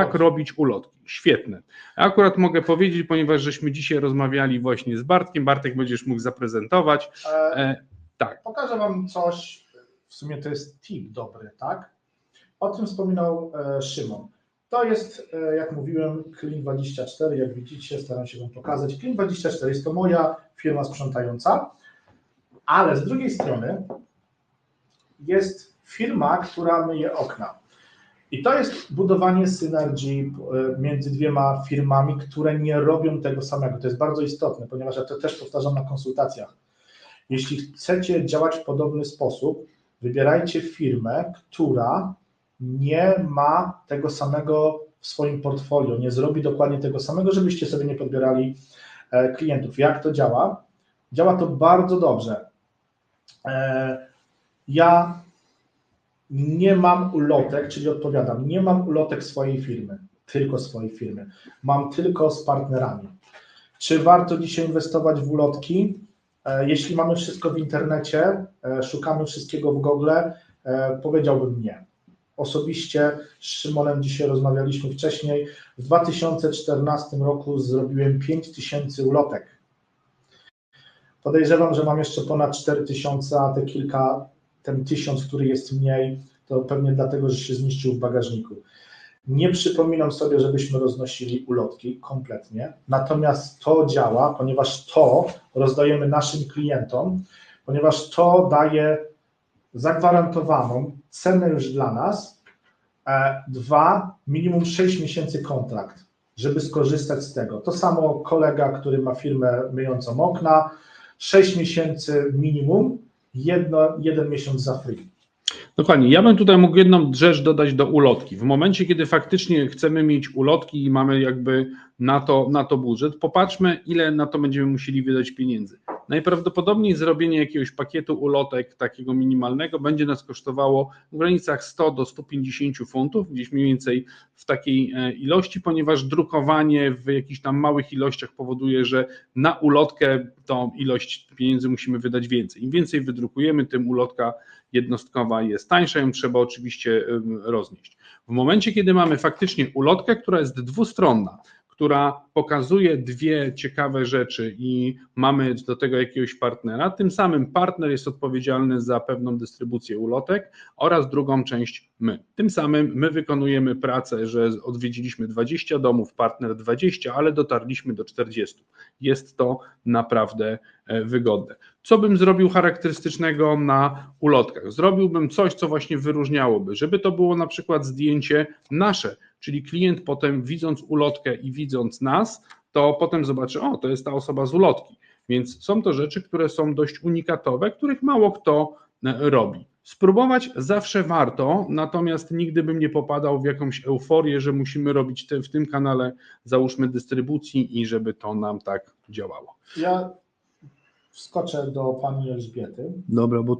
Jak robić ulotki? Świetne. Akurat mogę powiedzieć, ponieważ żeśmy dzisiaj rozmawiali właśnie z Bartkiem. Bartek będziesz mógł zaprezentować. E, E, tak, Pokażę Wam coś, w sumie to jest tip dobry, tak? O tym wspominał e, Szymon. To jest, e, jak mówiłem, Clean24, jak widzicie, staram się Wam pokazać. Clean24 jest to moja firma sprzątająca, ale z drugiej strony jest firma, która myje okna. I to jest budowanie synergii e, między dwiema firmami, które nie robią tego samego. To jest bardzo istotne, ponieważ ja to też powtarzam na konsultacjach. Jeśli chcecie działać w podobny sposób, wybierajcie firmę, która nie ma tego samego w swoim portfolio, nie zrobi dokładnie tego samego, żebyście sobie nie podbierali e, klientów. Jak to działa? Działa to bardzo dobrze. E, Ja nie mam ulotek, czyli odpowiadam, nie mam ulotek swojej firmy, tylko swojej firmy. Mam tylko z partnerami. Czy warto dzisiaj inwestować w ulotki? E, Jeśli mamy wszystko w internecie, e, szukamy wszystkiego w Google, e, powiedziałbym nie. Osobiście z Szymonem dzisiaj rozmawialiśmy wcześniej. W 2014 roku zrobiłem 5000 ulotek. Podejrzewam, że mam jeszcze ponad 4000, a te kilka, ten tysiąc, który jest mniej, to pewnie dlatego, że się zmieścił w bagażniku. Nie przypominam sobie, żebyśmy roznosili ulotki kompletnie, natomiast to działa, ponieważ to rozdajemy naszym klientom, ponieważ to daje zagwarantowaną cenę już dla nas, e, dwa, minimum 6 miesięcy kontrakt, żeby skorzystać z tego. To samo kolega, który ma firmę myjącą okna, 6 miesięcy minimum, jedno, jeden miesiąc za free. dokładnie. Ja bym tutaj mógł jedną rzecz dodać do ulotki. W momencie, kiedy faktycznie chcemy mieć ulotki i mamy jakby na to, na to budżet, popatrzmy, ile na to będziemy musieli wydać pieniędzy. Najprawdopodobniej zrobienie jakiegoś pakietu ulotek takiego minimalnego będzie nas kosztowało w granicach 100 do 150 funtów, gdzieś mniej więcej w takiej e, ilości, ponieważ drukowanie w jakichś tam małych ilościach powoduje, że na ulotkę tą ilość pieniędzy musimy wydać więcej. Im więcej wydrukujemy, tym ulotka jednostkowa jest tańsza, ją trzeba oczywiście roznieść. W momencie, kiedy mamy faktycznie ulotkę, która jest dwustronna, która pokazuje dwie ciekawe rzeczy i mamy do tego jakiegoś partnera, tym samym partner jest odpowiedzialny za pewną dystrybucję ulotek oraz drugą część my. Tym samym my wykonujemy pracę, że odwiedziliśmy 20 domów, partner 20, ale dotarliśmy do 40. Jest to naprawdę e, wygodne. Co bym zrobił charakterystycznego na ulotkach? Zrobiłbym coś, co właśnie wyróżniałoby, żeby to było na przykład zdjęcie nasze, czyli klient potem widząc ulotkę i widząc nas, to potem zobaczy, o, to jest ta osoba z ulotki. Więc są to rzeczy, które są dość unikatowe, których mało kto e, robi. Spróbować zawsze warto, natomiast nigdy bym nie popadał w jakąś euforię, że musimy robić te, w tym kanale, załóżmy, dystrybucji i żeby to nam tak działało. Ja wskoczę do pani Elżbiety. Dobra, bo